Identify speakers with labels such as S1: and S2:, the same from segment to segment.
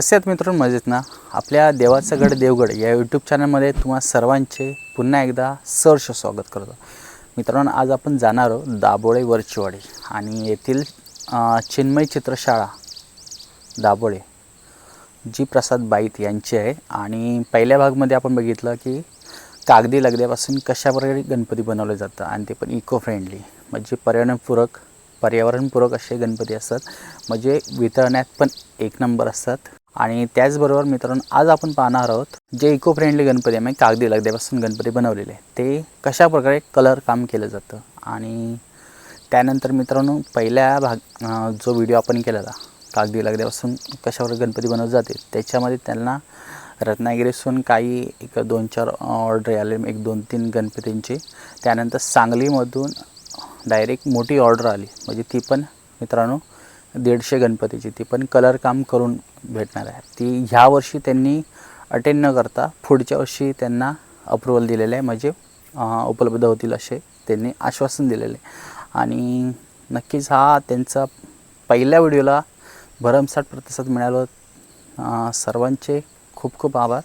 S1: कसे आहेत मित्रांनो मजेत ना आपल्या देवाचा गड देवगड या यूट्यूब चॅनलमध्ये तुम्हा सर्वांचे पुन्हा एकदा सहर्ष स्वागत करतो. मित्रांनो आज आपण जाणार आहोत दाबोळे वरचीवाडी आणि येथील चिन्मय चित्रशाळा दाबोळे जी प्रसाद बाईत यांची आहे. आणि पहिल्या भागमध्ये आपण बघितलं की कागदी लगद्यापासून कशा प्रकारे गणपती बनवले जातं आणि ते पण इको फ्रेंडली म्हणजे पर्यावरणपूरक पर्यावरणपूरक असे गणपती असतात म्हणजे वितळण्यात पण एक नंबर असतात. आणि त्याचबरोबर मित्रांनो आज आपण पाहणार आहोत जे इको फ्रेंडली गणपती आहे म्हणजे कागदी लगद्यापासून गणपती बनवलेले आहे ते कशा प्रकारे कलर काम केलं जातं? आणि त्यानंतर मित्रांनो पहिल्या भाग जो व्हिडिओ आपण केलेला कागदी लगद्यापासून कशावर गणपती बनवले जाते त्याच्यामध्ये त्यांना रत्नागिरीसून काही एक दोन चार ऑर्डर आले एक दोन तीन गणपतींची. त्यानंतर सांगलीमधून डायरेक्ट मोठी ऑर्डर आली. म्हणजे ती पण मित्रांनो दीडशे गणपतीची ती पण कलर काम करून भेटणार आहे. ती ह्या वर्षी त्यांनी अटेंड न करता पुढच्या वर्षी त्यांना अप्रुव्हल दिलेलं आहे. म्हणजे उपलब्ध होतील असे त्यांनी आश्वासन दिलेले आहे. आणि नक्कीच हा त्यांचा पहिल्या व्हिडिओला भरमसाठ प्रतिसाद मिळाला सर्वांचे खूप खूप आभार.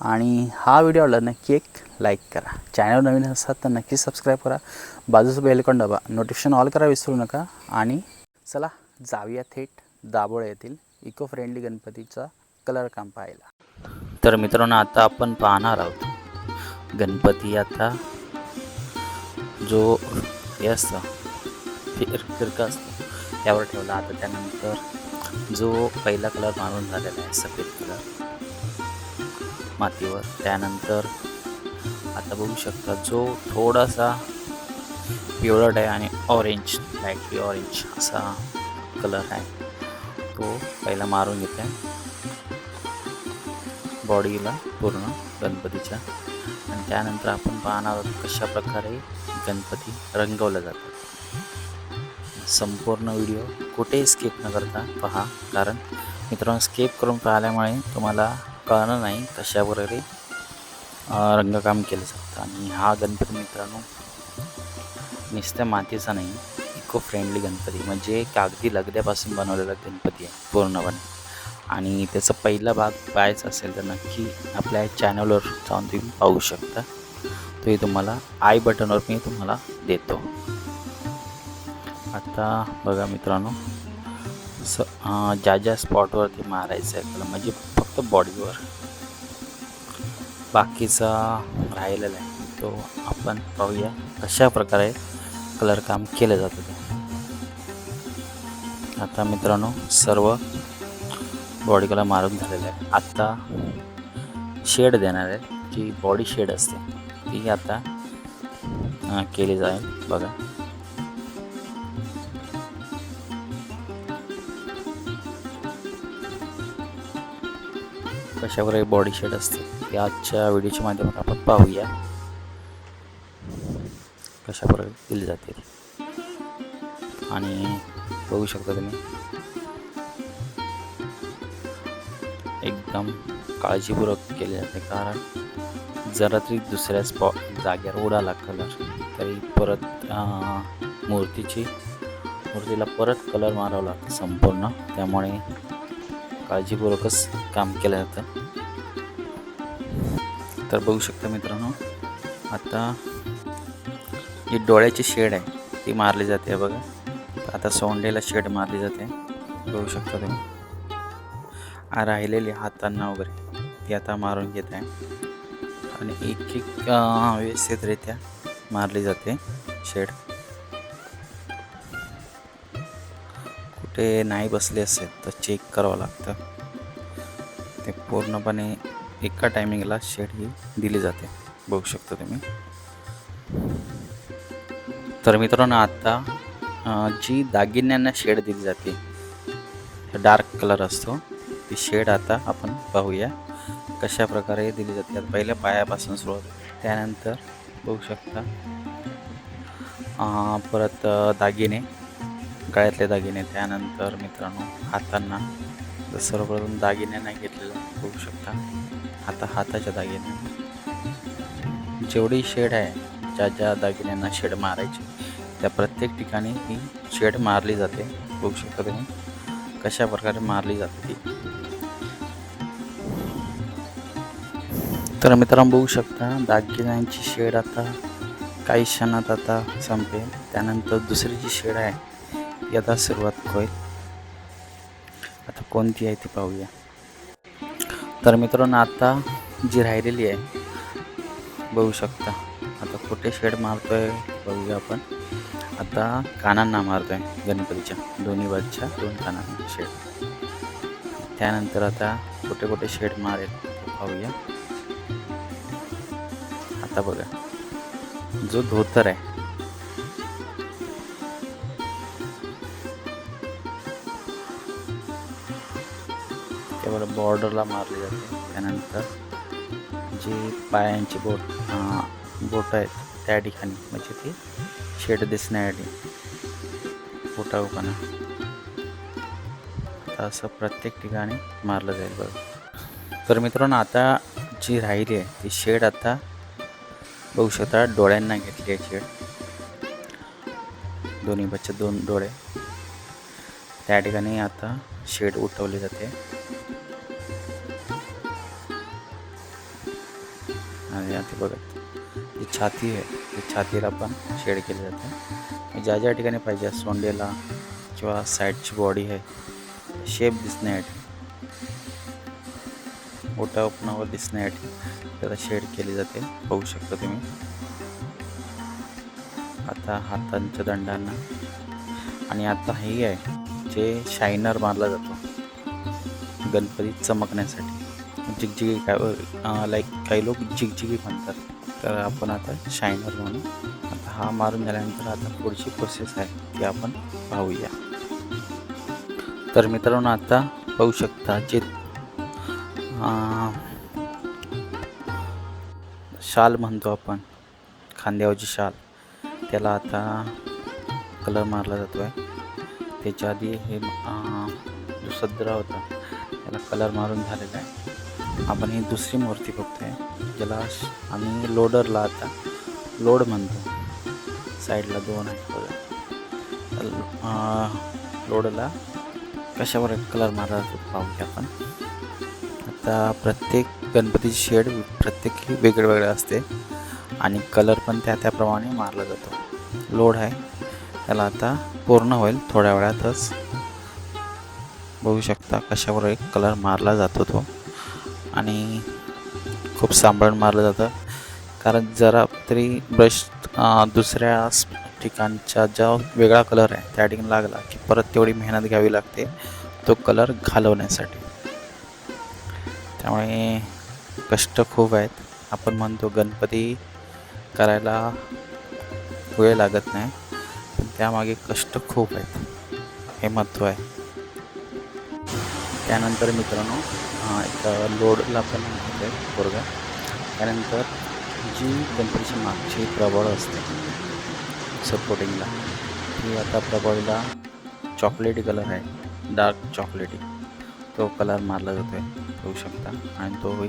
S1: आणि हा व्हिडिओ आवडला नक्की एक लाईक करा. चॅनल नवीन असतात तर नक्की सबस्क्राईब करा. बाजूचं बेलकॉन दाबा. नोटिफिकेशन ऑल करा विसरू नका. आणि चला जाऊया थेट दाबोळे येथील इको फ्रेंडली गणपतीचा कलर काम पाहायला. तर मित्रांनो आता आपण पाहणार आहोत. गणपती आता जो हे असतं फिर फिरका असतो त्यावर ठेवला. आता त्यानंतर जो पहिला कलर मारून झालेला आहे सफेद कलर मातीवर. त्यानंतर आता बघू शकता जो थोडासा पिवळट आहे आणि ऑरेंज लाईटली ऑरेंज असा कलर आहे. तो पहिला मारून घेते. बॉडीला पूर्ण गणपतीच्या. आणि त्यानंतर आपण पाहणार आहोत कशा प्रकारे गणपती रंगवला जातात संपूर्ण व्हिडिओ कुठेही स्किप न करता पहा. कारण मित्रांनो स्किप करून पाहिल्यामुळे तुम्हाला कळणं नाही कशा प्रकारे रंगकाम केलं जातं. आणि हा गणपती मित्रांनो नुसत्या मातीचा नाही. इको फ्रेंडली गणपती म्हणजे कागदी लगद्यापासून बनवलेला गणपती आहे पूर्णपणे. आणि त्याचा पहिला भाग पाहायचा असेल तर नक्की आपल्या चॅनलवर जाऊन तुम्ही पाहू शकता. तोही तुम्हाला आय बटनवर मी तुम्हाला देतो. आता बघा मित्रांनो स ज्या ज्या स्पॉटवरती मारायचं आहे त्याला म्हणजे फक्त बॉडीवर बाकीचा राहिलेला आहे. तो आपण पाहूया कशा प्रकारे कलर काम केलं जातं ते. आता मित्रांनो सर्व बॉडीकला मारून झालेलं आहे. आत्ता शेड देणार आहे जी बॉडी शेड असते ती आता केली जाईल. बघा. कशाप्रकारे बॉडी शेड असते ते आजच्या व्हिडिओच्या माध्यमातून आपण पाहूया. कशाप्रकारे दिली जाते आणि बघू शकता तुम्ही. एकदम काळजीपूर्वक केले जाते. कारण जरा तरी दुसऱ्या स्पॉ जागेवर उडाला कलर तरी परत मूर्तीची मूर्तीला परत कलर मारावा लागतो संपूर्ण. त्यामुळे काळजीपूर्वकच काम केलं जातं. तर बघू शकता मित्रांनो आता जी डोळ्याची शेड आहे ती मारली जाते बघा. आता सोंडेला शेड मारली जाते. बघू शकता तुम्ही. राहिलेली हातांना वगैरे. ती आता मारून घेत आहे. आणि एक एक व्यवस्थितरित्या मारली जाते शेड कुठे नाही बसले असेल तर चेक करावं लागतं. ते पूर्णपणे एका टायमिंगला शेड ही दिली जाते. बघू शकता तुम्ही. तर मित्रांनो आत्ता जी दागिन्यांना शेड दिली जाते. डार्क कलर असतो. ती शेड आता आपण पाहूया. कशा प्रकारे दिली जाते. पहिल्या पायापासून सुरुवात. त्यानंतर बघू शकता. परत दागिने. गळ्यातले दागिने. त्यानंतर मित्रांनो हातांना. सर्वप्रथम दागिन्यांना घेतलेलं बघू शकता. आता हाताच्या दागिने. जेवढी शेड आहे ज्या ज्या दागिन्यांना शेड मारायची. त्या प्रत्येक ठिकाणी ही शेड मारली जाते. बघू शकता तुम्ही कशा प्रकारे मारली जाते ती. तर मित्रांनो बघू शकता दागिन्यांची शेड आता काही क्षणात आता संपेल. त्यानंतर दुसरी जी शेड आहे ती आता सुरुवात होईल. आता कोणती आहे ती पाहूया. तर मित्रांनो आता जी राहिलेली आहे बघू शकता. आता कुठे शेड मारतोय बघूया आपण. आता कानांना मारतोय गणपतीच्या. दोन्ही बाजूच्या दोन कानांना शेड त्यानंतर आता कुठे कुठे शेड मारेल. पाहूया. आता बघा. जो धोतर आहे. त्यावर बॉर्डरला मारली जाते. त्यानंतर जी पायांची बोट बोट आहेत त्या ठिकाणी. म्हणजे ती शेड दिसण्यासाठी. बोटा उपाना असं प्रत्येक ठिकाणी मारलं जाईल बघा. तर मित्रांनो आता जी राहिली आहे ती शेड आता बघू शकता डोळ्यांना घेतली आहे शेड. दोन्ही बच्चे दोन डोळे. त्या ठिकाणी आता शेड उठवली जाते. आणि आता बघा जी छाती आहे. छातीला पण शेड केली जाते. ज्या ज्या ठिकाणी पाहिजे सोंडेला किंवा साईडची बॉडी आहे शेप दिसण्यासाठी मोठ्या ओपनावर दिसण्यासाठी त्याला शेड केली जाते. बघू शकता तुम्ही. आता हातांच्या दंडांना. आणि आता हे आहे जे शायनर मारला जातो. गणपती चमकण्यासाठी. जिगजिगी काय लाईक काही लोक जिगजिगी म्हणतात. तर आपण आता शायनर म्हणू आता हा मारून झाल्यानंतर आता पुढची प्रोसेस आहे ती आपण पाहूया. तर मित्रांनो आता पाहू शकता जे शाल म्हणतो आपण खांद्यावरची शाल. त्याला आता कलर मारला जातो आहे त्याच्या आधी हे जो सदरा होता त्याला कलर मारून झालेला आहे. आपण ही दुसरी मूर्ती बघतोय. ज्याला आम्ही लोडरला आता लोड म्हणतो. साईडला दोन आहेत बघा. लोडला कशावर कलर मारला जातो पाहूया आपण. आता प्रत्येक गणपतीची शेड प्रत्येक ही वेगळं वेगळं असते. आणि कलर पण त्या त्याप्रमाणे मारला जातो. लोड आहे. त्याला आता पूर्ण होईल थोड्या वेळातच. बघू शकता कशावर एक कलर मारला जातो तो. आणि खूप सांभाळून मारलं जातं. कारण जरा तरी ब्रश दुसऱ्या ठिकाणचा ज्या वेगळा कलर आहे त्या ठिकाणी लागला की परत तेवढी मेहनत घ्यावी लागते तो कलर घालवण्यासाठी. त्यामुळे कष्ट खूप आहेत. आपण म्हणतो गणपती करायला वेळ लागत नाही पण त्यामागे कष्ट खूप आहेत. हे महत्त्व आहे. त्यानंतर मित्रांनो हा, एक लोडला पण आहे पोरगा. त्यानंतर जी गणपतीची मागची प्रबळ असते सपोर्टिंगला ती आता प्रबळीला चॉकलेटी कलर आहे डार्क चॉकलेटी तो कलर मारला जातो आहे होऊ शकता. आणि तोही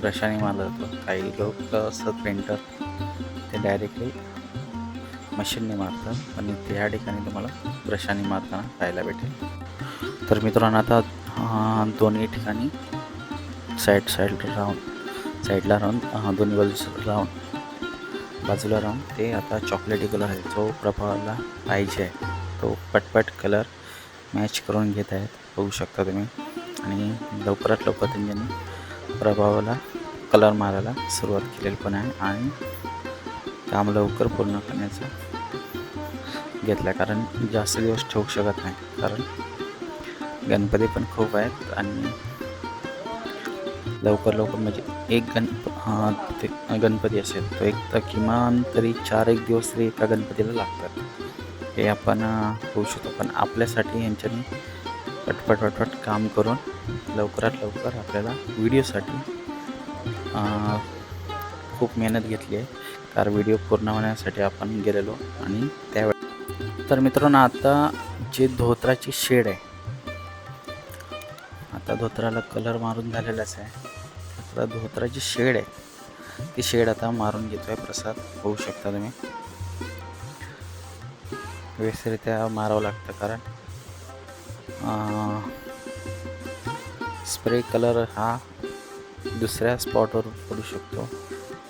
S1: ब्रशाने मारला जातो. काही लोक असतात पेंटर ते डायरेक्टली मशीनने मारतात. आणि ते ह्या ठिकाणी तुम्हाला ब्रशाने मारताना पाहायला भेटेल. तर मित्रांनो आता दोन्ही ठिकाणी. साईड साईड राहून साईडला राहून दोन्ही बाजूला राहून बाजूला राहून ते आता चॉकलेटी कलर आहे. जो प्रभावाला पाहिजे आहे तो पटपट कलर मॅच करून घेत आहेत. बघू शकता तुम्ही. आणि लवकरात लवकर त्यांनी प्रभावाला कलर मारायला सुरुवात केलेली पण आहे आणि काम लवकर पूर्ण करण्याचं घेतलं. आहे कारण जास्त दिवस ठेवू शकत नाही. कारण गणपती पण खूप आहेत आणि लवकर लवकर म्हणजे एक गण ते गणपती असेल तो एक तर किमान तरी चार एक दिवस तरी एका गणपतीला लागतात. हे आपण होऊ शकतो पण आपल्यासाठी यांच्यानी पटपट पटपट काम करून लवकरात लवकर आपल्याला व्हिडिओसाठी खूप मेहनत घेतली आहे. कारण व्हिडिओ पूर्ण होण्यासाठी आपण गेलेलो आणि त्यावेळेस तर मित्रांनो आता जे धोत्राची शेड आहे आता धोत्राला कलर मारून झालेलाच आहे. आता धोत्राची शेड आहे. ती शेड आता मारून घेतोय प्रसाद. होऊ शकता तुम्ही. व्यवस्थितरित्या मारावं लागतं कारण स्प्रे कलर हा दुसऱ्या स्पॉटवर पडू शकतो.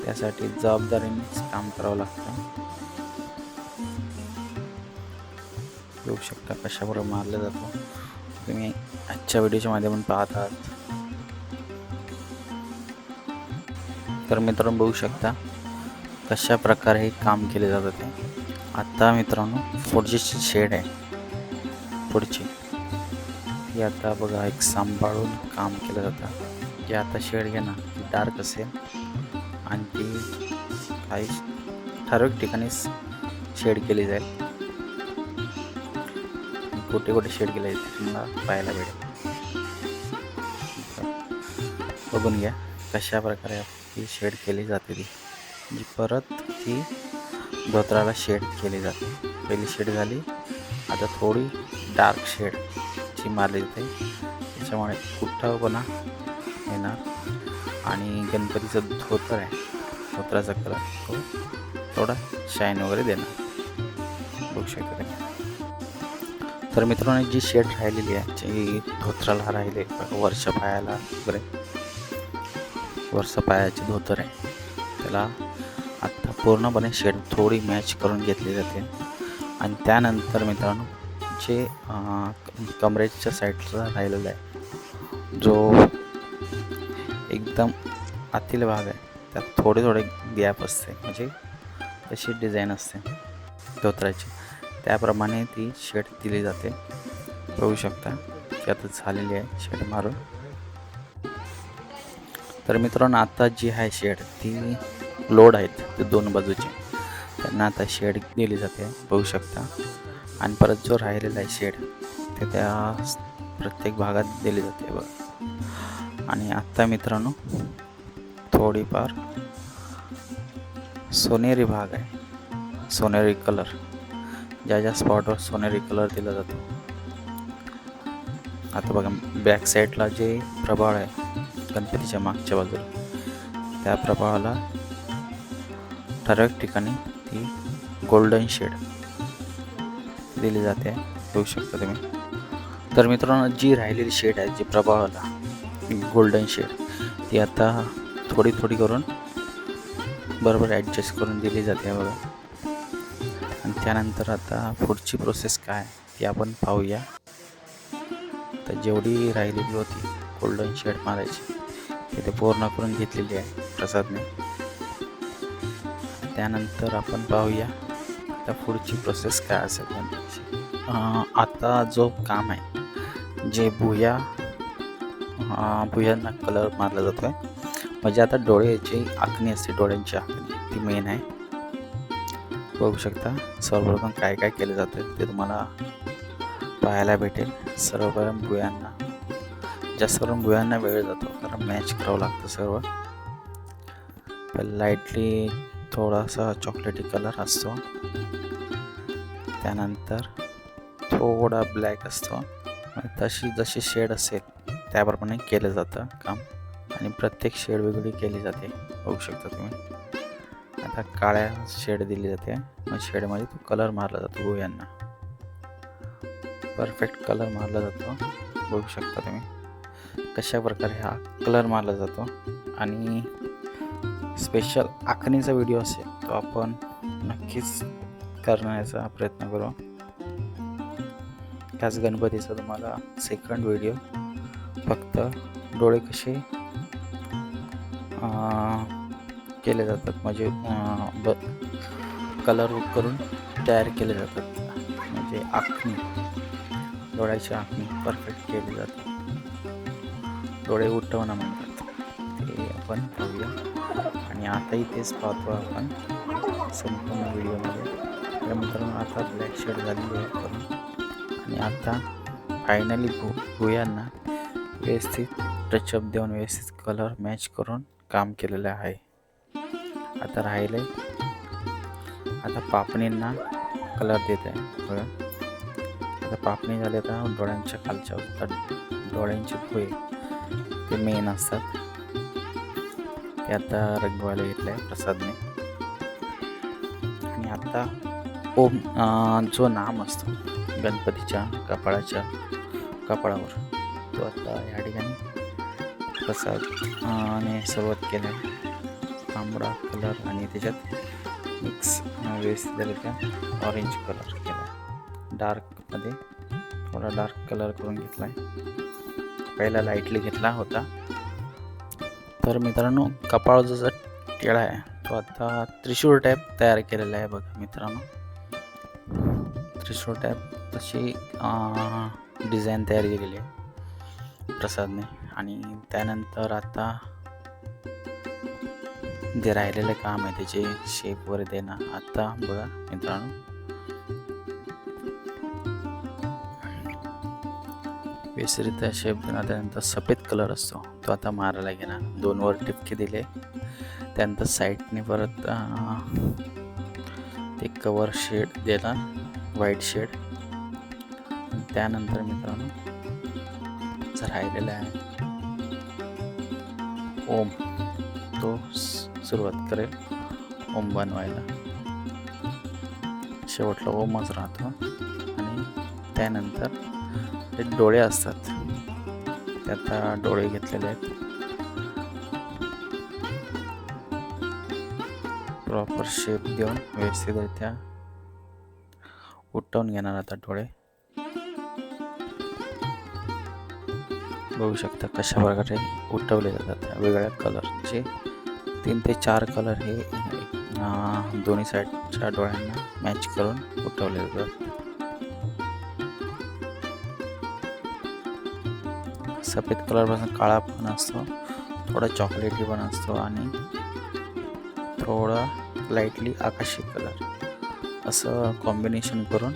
S1: त्यासाठी जबाबदारीनेच काम करावं लागतं. येऊ शकता कशाबरोबर मारला जातो. तुम्ही आजच्या व्हिडिओच्या माध्यमातून पाहत आहात तर मित्रांनो बघू शकता कशा प्रकारे हे काम केले जातं ते आत्ता मित्रांनो पुढची शेड आहे पुढची ही आता बघा एक सांभाळून काम केलं जातं. जे आता शेड घे ना ती डार्क असेल. आणि ती काही ठराविक ठिकाणीच शेड केली जाईल. कुठे कुठे शेड गेले तुम्हाला पाहायला भेटेल. बघून घ्या कशा प्रकारे ही शेड केली जाते ती. जी परत ती धोत्राला शेड केली जाते. पहिली शेड झाली आता थोडी डार्क शेड ची मारली जाते त्याच्यामुळे कुठंपणा येणार. आणि गणपतीचं धोतर आहे. धोत्राचा कलर तो थोडा शाईन वगैरे देणार. बघू शकता नाही तर मित्रांनो जी शेड राहिलेली आहे जी धोत्राला राहिले वर्ष पायाला वगैरे वर्ष पायाचे धोतर आहे त्याला आत्ता पूर्णपणे शेड थोडी मॅच करून घेतली जाते. आणि त्यानंतर मित्रांनो जे कमरेच्या साईडला राहिलेला आहे जो एकदम आतील भाग आहे त्यात थोडे थोडे गॅप असते म्हणजे तशी डिझाईन असते धोत्राची. त्याप्रमाणे ती शेड दिली जाते. बघू शकता ती आता झालेली आहे शेड मारून. तर मित्रांनो आता जी आहे शेड ती लोड आहेत ते दोन बाजूचे. त्यांना आता शेड दिली जाते बघू शकता. आणि परत जो राहिलेला आहे शेड ते त्या प्रत्येक भागात दिली जाते बघ. आणि आत्ता मित्रांनो थोडीफार सोनेरी भाग आहे. सोनेरी कलर. ज्या ज्या स्पॉटवर सोनेरी कलर दिला जातो. आता बघा बॅक साईडला जे प्रभाळ आहे गणपतीच्या मागच्या बाजूला त्या प्रभावाला ठराविक ठिकाणी ती गोल्डन शेड दिली जाते. बघू शकता तुम्ही. तर मित्रांनो जी राहिलेली शेड आहे जी प्रभावाला गोल्डन शेड ती आता थोडी थोडी करून बरोबर ॲडजस्ट करून दिली जाते. बघा. त्यानंतर आता पुढची प्रोसेस काय ती आपण पाहूया. तर जेवढी राहिलेली होती गोल्डन शेड मारायची तिथे पूर्ण करून घेतलेली आहे प्रसादने. त्यानंतर आपण पाहूया आता पुढची प्रोसेस काय असेल आता जो काम आहे जे भुया भुयांना कलर मारला जातो आहे म्हणजे आता डोळ्याची आखणी असते डोळ्यांची आखणी ती मेन आहे. बघू शकता. सर्वप्रथम काय काय केलं जातं ते तुम्हाला पाहायला भेटेल. सर्वप्रथम भुयांना जास्त करून भुयांना वेळ जातो. कारण मॅच करावं लागतं सर्व. लाईटली थोडासा चॉकलेटी कलर असतो. त्यानंतर थोडा ब्लॅक असतो. आणि तशी जशी शेड असेल त्याप्रमाणे केलं जातं काम. आणि प्रत्येक शेड वेगळी केली जाते. बघू शकता तुम्ही. आता काळ्या शेड दिली जाते. मग शेडमध्ये तो कलर मारला जातो गोव्यांना परफेक्ट कलर मारला जातो. बघू शकता तुम्ही. कशा प्रकारे हा कलर मारला जातो. आणि स्पेशल आखणीचा व्हिडिओ असेल तो आपण नक्कीच करण्याचा प्रयत्न करू. त्याच गणपतीचा तुम्हाला सेकंड व्हिडिओ फक्त डोळे कसे केले जातात. म्हणजे ब कलर करून तयार केले जातात. म्हणजे आखणी डोळ्याची आखणी परफेक्ट केली जाते. डोळे उठवणं म्हणतात. आपण पाहूया. आणि आताही तेच पाहतो आपण. संपूर्ण व्हिडिओमध्ये. तर मित्रांनो आता ब्लॅक शेड झालेली आहे करून आणि आता फायनली भू भुयांना व्यवस्थित टचअप देऊन व्यवस्थित कलर मॅच करून काम केलेलं आहे. आता राहिले. आता पापणींना कलर देत आहे बघा. आता पापणी झाले तर डोळ्यांच्या खालच्या तर डोळ्यांचे फुले ते मेन असतात. ते आता रंगवायला घेतलं आहे प्रसादने. आणि आता ओम जो नाम असतो गणपतीच्या कपाळाच्या कपाळावर तो आता या ठिकाणी प्रसाद आणि ने सुरुवात केला आहे. तांबडा कलर आणि त्याच्यात मिक्स व्यवस्थितरित्या ऑरेंज कलर केला. आहे डार्कमध्ये थोडा डार्क कलर करून घेतला आहे. पहिला लाईटली घेतला होता. तर मित्रांनो कपाळ जो टिळा आहे तो आता त्रिशूळ टाईप तयार केलेला आहे बघा मित्रांनो. त्रिशूळ टाईप तशी डिझाईन तयार केलेली आहे प्रसादने. आणि त्यानंतर आता जे राहिलेलं काम आहे त्याचे शेप वगैरे देणं आता बघा मित्रांनो. व्यवस्थित शेप देणार त्यानंतर सफेद कलर असतो. तो आता मारायला घेणार दोन वर टिपके दिले. त्यानंतर साईडने परत ते कवर शेड देणार व्हाईट शेड त्यानंतर मित्रांनो जर राहिलेला आहे. ओम. तो सुरुवात करेल ओम बनवायला. शेवटला ओमच राहतो. आणि त्यानंतर ते डोळे असतात. ते आता डोळे घेतलेले आहेत. प्रॉपर शेप देऊन व्यवस्थितरित्या उठवून घेणार आता डोळे. बघू शकता कशा प्रकारे उठवले जातात वेगळ्या कलरचे तीन ते चार कलर हे दोन्ही साईडच्या डोळ्यांना मॅच करून उठवले जातात सफेद कलरपासून काळा पण असतो थोडा चॉकलेटी पण असतो आणि थोडा लाईटली आकाशी कलर असं कॉम्बिनेशन करून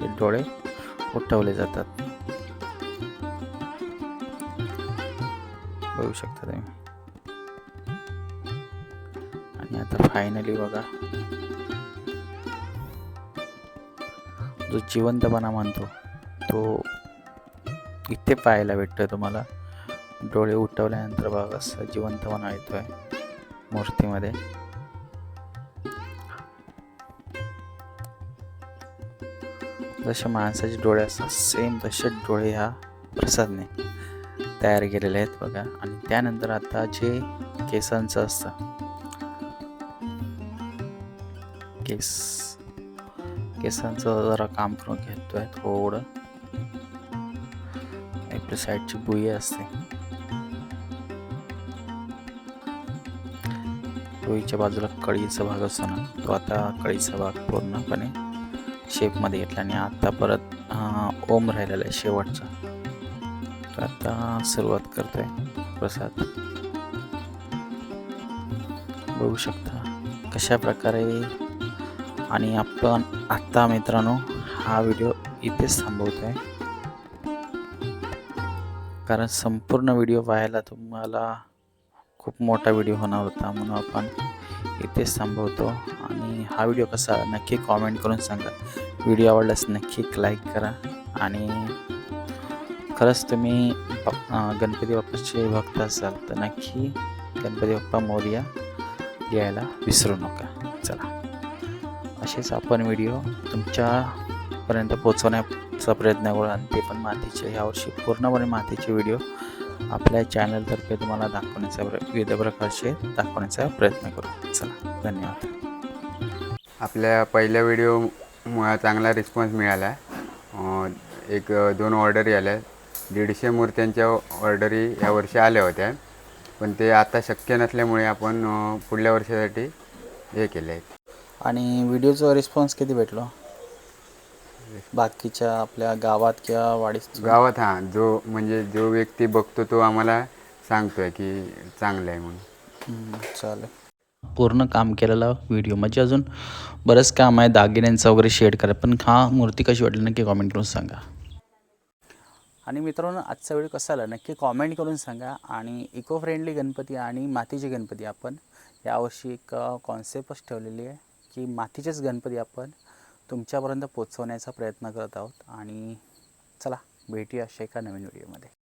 S1: ते डोळे उठवले जातात. बघू शकता तुम्ही. फायनली बघा. जो जिवंतपणा म्हणतो तो इथे पाहायला भेटतोय तुम्हाला. डोळे उठवल्यानंतर बघा कसं जिवंतपणा येतोय मूर्तीमध्ये. जसे माणसाचे डोळे असतात सेम तसे डोळे ह्या प्रसादने तयार केलेले आहेत बघा. आणि त्यानंतर आता जे केसांचं असतं केस केसांचं जरा काम करून घेतोय थोडं आपल्या साईडची बुई असते बुईच्या बाजूला कळीचा भाग असतो ना तो आता कळीचा भाग पूर्णपणे शेपमध्ये घेतला आणि आता परत ओम राहिलेला आहे शेवटचा तर आता सुरुवात करतोय प्रसाद बघू शकता कशा प्रकारे आणि आपण आत्ता मित्रांनो हा व्हिडिओ इथेच थांबवतोय. कारण संपूर्ण व्हिडिओ पाहायला तुम्हाला खूप मोठा व्हिडिओ होणार होता म्हणून आपण इथेच थांबवतो. आणि हा व्हिडिओ कसा नक्की कॉमेंट करून सांगा. व्हिडिओ आवडल्यास नक्की लाईक करा. आणि खरंच तुम्ही गणपती बाप्पाचे भक्त असाल तर नक्की गणपती बाप्पा मोर्या यायला विसरू नका. चला. असेच आपण व्हिडिओ तुमच्यापर्यंत पोचवण्याचा प्रयत्न करू आणि ते पण मातीचे यावर्षी पूर्णपणे मातीचे व्हिडिओ आपल्या चॅनलतर्फे तुम्हाला दाखवण्याचा प्र- विविध प्रकारचे दाखवण्याचा प्रयत्न करू. चला धन्यवाद.
S2: आपल्या पहिल्या व्हिडिओ चांगला रिस्पॉन्स मिळाला. एक दोन ऑर्डरी आल्या. दीडशे मूर्त्यांच्या ऑर्डरी यावर्षी आल्या होत्या. पण ते आता शक्य नसल्यामुळे आपण पुढल्या वर्षासाठी हे केले. आहेत
S1: आणि व्हिडिओचा रिस्पॉन्स किती भेटलो? बाकीच्या आपल्या गावात किंवा वाडीत?
S2: गावात हां. जो म्हणजे जो व्यक्ती बघतो तो आम्हाला सांगतोय की चांगलं आहे म्हणून.
S1: चालेल. पूर्ण काम केलेला व्हिडिओ म्हणजे अजून. बरंच काम आहे दागिन्यांचं वगैरे शेड करा. पण हा मूर्ती कशी वाटली नक्की कॉमेंट करून सांगा. आणि मित्रांनो आजचा व्हिडिओ कसा आला नक्की कॉमेंट करून सांगा. आणि इको फ्रेंडली गणपती आणि मातीचे गणपती आपण यावर्षी एक कॉन्सेप्टच ठेवलेली आहे. की मातीचेच गणपती आपण तुमच्यापर्यंत पोचवण्याचा प्रयत्न करत आहोत. आणि चला भेटूया अशा एका नवीन व्हिडिओमध्ये.